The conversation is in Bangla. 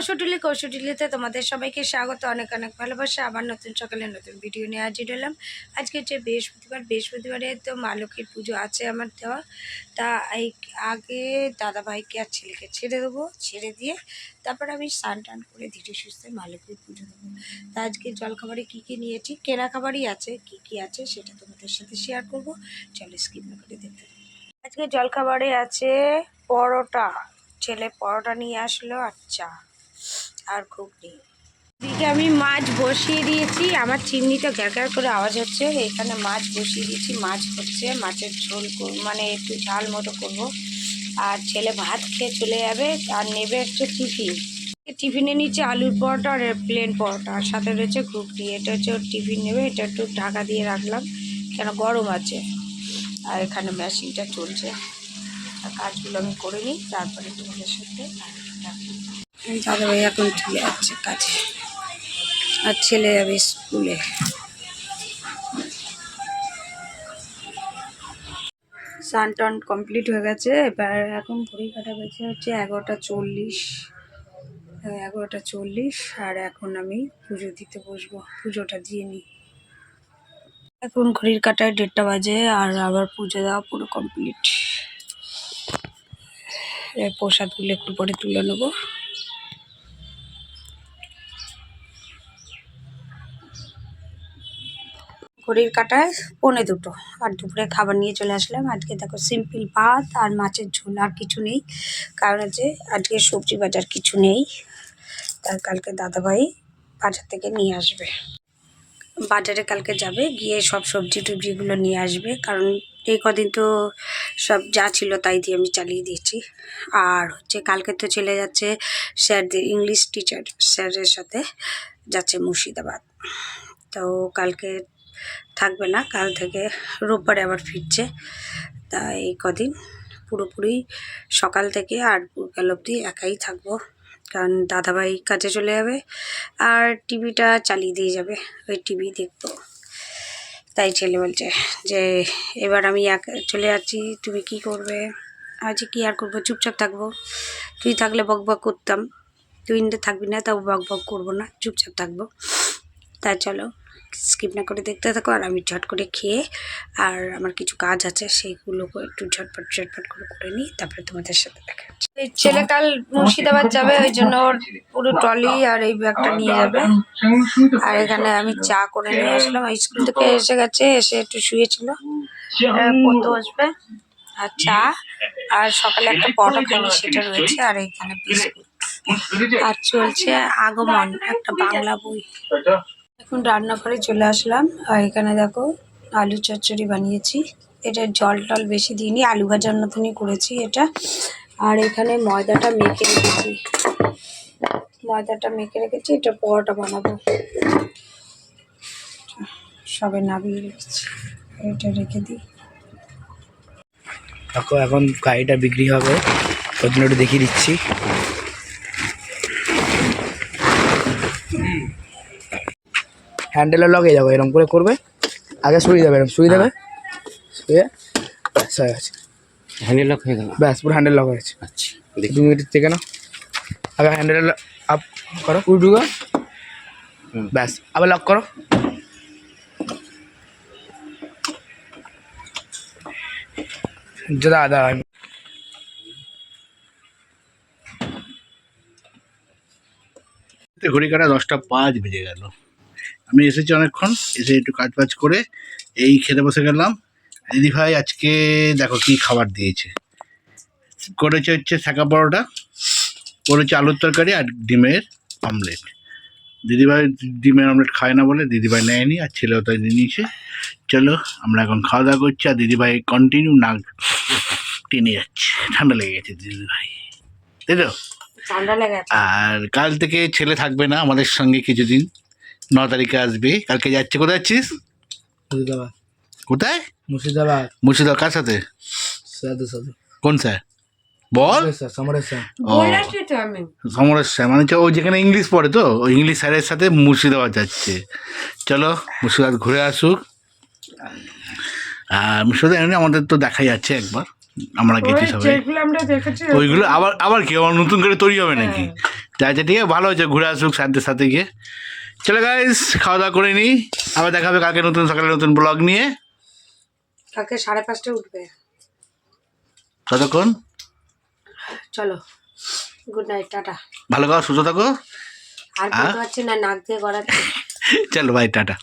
কৌশটুলি কৌশটুলিতে তোমাদের সবাইকে স্বাগত, অনেক অনেক ভালোবাসা। আবার নতুন সকালে নতুন ভিডিও নিয়ে হাজির হলাম। আজকে হচ্ছে বৃহস্পতিবার। বৃহস্পতিবারে তো মা লক্ষ্মীর পুজো আছে আমার দেওয়া। তা এই আগে দাদা ভাইকে আর ছেলেকে ছেড়ে দেবো, ছেড়ে দিয়ে তারপর আমি স্নান টান করে ধীরে সুস্থে মা লক্ষ্মীর পুজো দেবো। তা আজকে জলখাবারে কী কী নিয়েছি কেনা খাবারই আছে, কি কি আছে সেটা তোমাদের সাথে শেয়ার করব। চলো স্কিপ করে দেখতে। আজকে জলখাবারে আছে পরোটা। ছেলে পরোটা নিয়ে আসলো আর চা আর ঘুগনি। এদিকে আমি মাছ বসিয়ে দিয়েছি। আমার চিমনিটা গ্যার করে আওয়াজ হচ্ছে। এখানে মাছ বসিয়ে দিয়েছি। মাছ হচ্ছে, মাছের ঝোল মানে একটু ঝাল মতো করব। আর ছেলে ভাত খেয়ে চলে যাবে। আর নেবে হচ্ছে টিফিন। টিফিনে নিচে আলুর পরোটা আর প্লেন পরোটা। আর সাথে রয়েছে ঘুগনি। এটা হচ্ছে ওর টিফিন নেবে। এটা একটু ঢাকা দিয়ে রাখলাম। কেন গরম আছে। আর এখানে মেশিনটা চলছে। আর কাজগুলো আমি করে নিই। তারপরে তোমাদের সাথে দাদা ভাই এখন চলে যাচ্ছে কাজে। আর ছেলে যাবে স্কুলে। স্নান টান কমপ্লিট হয়ে গেছে, এবার এখন ঘড়ি কাটা গেছে হচ্ছে এগারোটা চল্লিশ। এগারোটা চল্লিশ, আর এখন আমি পুজো দিতে বসবো, পুজোটা দিয়ে নিই। এখন ঘড়ির কাটায় দেড়টা বাজে, আর আবার পুজো দেওয়া পুরো কমপ্লিট। প্রসাদগুলো একটু পরে তুলে নেব। ঘড়ির কাটায় পৌনে দুটো। আর দুপুরে খাবার নিয়ে চলে আসলাম। আজকে দেখো সিম্পল ভাত আর মাছের ঝোল আর কিছু নেই। কারণ হচ্ছে আজকে সবজি বাজার কিছু নেই। তার কালকে দাদাভাই বাজার থেকে নিয়ে আসবে। বাজারে কালকে যাবে, গিয়ে সব সবজি টবজিগুলো নিয়ে আসবে। কারণ এই কদিন তো সব যা ছিল তাই দিয়ে আমি চালিয়ে দিয়েছি। আর হচ্ছে কালকে তো চলে যাচ্ছে স্যারদের ইংলিশ টিচার স্যারের সাথে যাচ্ছে মুর্শিদাবাদ। তো কালকে থাকবে না, কাল থেকে রোববারে আবার ফিরছে। তা এই কদিন পুরোপুরি সকাল থেকে আর বিকাল অবধি একাই থাকব। কারণ দাদাভাই কাজে চলে যাবে আর টিভিটা চালিয়ে দিয়ে যাবে, ওই টিভি দেখব। তাই ছেলে বলছে যে, এবার আমি এক চলে যাচ্ছি, তুমি কি করবে? আজ কি আর করব? চুপচাপ থাকব। তুই থাকলে বক বক করতাম। তুই থাকবি না, তাও বক বক করব না, চুপচাপ থাকব। তাই চলো। স্কিপ না করে দেখতে থাকো আর আমি ঝট করে খেয়ে আর আমার কিছু কাজ আছে সেইগুলো একটু ঝটপট ঝটপট করে করে নিই, তারপরে তোমাদের সাথে দেখা এই ছেলে কাল মুর্শিদাবাদ যাবে, ওই জন্য ওর পুরো ট্রলি আর এই ব্যাগটা নিয়ে যাবে। আর এখানে আমি চা করে নিয়ে আসলাম। স্কুল থেকে এসে গেছে, এসে একটু শুয়েছিল। পড়তে বসবে আর চা। আর সকালে একটা পরোটা খাইনি, সেটা রয়েছে, আর এখানে আর চলছে আগমন, একটা বাংলা বই। এখন রান্নাঘরে চলে আসলাম। আর এখানে দেখো আলু চচ্চড়ি বানিয়েছি। এটা জল টল বেশি দিইনি, আলু ভাজার মতনই করেছি এটা। আর এখানে ময়দাটা মেখে রেখেছি। ময়দাটা মেখে রেখেছি, এটা পরোটা বানাবো। সবে নামিয়ে রেখেছি, এটা রেখে দিই। দেখো, এখন গাড়িটা বিক্রি হবে। ওই জন্য একটু দেখিয়ে দিচ্ছি। হ্যান্ডেলের লগে যাব এরকম করে করবে। আগে শুয়ে দেবে এরকম শুয়ে দেবে শুয়ে ব্যাস হয়ে গেছে। হ্যান্ডেল লক হয়ে গেল। ব্যাস পুরো হ্যান্ডেল লক হয়ে গেছে। আচ্ছা দু মিনিট থেকে না আগে হ্যান্ডেল আপ করো। হুম। ব্যাস আবার লক করো। দাদা দাদা আমি ঘড়ি কাটা দশটা পাঁচ বেজে গেল। আমি এসেছি অনেকক্ষণ এসে একটু কাজ বাজ করে এই খেতে বসে গেলাম। দিদি ভাই আজকে দেখো কি খাবার দিয়েছে। করেছে হচ্ছে শাঁকা পরোটা করেছে আলুর তরকারি আর ডিমের অমলেট দিদিভাই ডিমের অমলেট খায় না বলে দিদিভাই নেয়নি আর ছেলেও তাই নিয়ে নিয়েছে। চলো আমরা এখন খাওয়া দাওয়া করছি আর দিদিভাই কন্টিনিউ নাক টেনে যাচ্ছে। ঠান্ডা লেগে গেছে দিদিভাই তাই তো? আর কাল থেকে ছেলে থাকবে না আমাদের সঙ্গে কিছুদিন। ন তারিখে আসবে? কালকে যাচ্ছে। কোথায় যাচ্ছিস? মুর্শিদাবাদ। কোথায়? মুর্শিদাবাদ। মুর্শিদাবাদ কার সাথে? সাধু সাধু কোন স্যার? বল। সমরেশ স্যার মানে ও যেখানে ইংলিশ পড়ে তো ওই ইংলিশ স্যারের সাথে মুর্শিদাবাদ যাচ্ছে। চলো মুর্শিদাবাদ ঘুরে আসুক। আর মুর্শিদাবাদ এমনি আমাদের তো দেখা যাচ্ছে একবার। আমরা গেছি সবাই। ওইগুলো আবার আবার কি? আবার নতুন করে তৈরি হবে নাকি? যাচ্ছে ঠিক আছে ভালো হয়েছে ঘুরে আসুক স্যারদের সাথে গিয়ে। চলো গাইস খাওয়া দাওয়া করে নিই। আবার দেখা হবে কালকে নতুন সকালে নতুন ব্লগ নিয়ে। কালকে সাড়ে পাঁচটায় উঠবে। ততক্ষণ? চলো। Good night tata. ভালো খাওয়া সুস্থ থাকো। আর বলতে পারছি না নাক দিয়ে গড়াতে চলো বাই টাটা।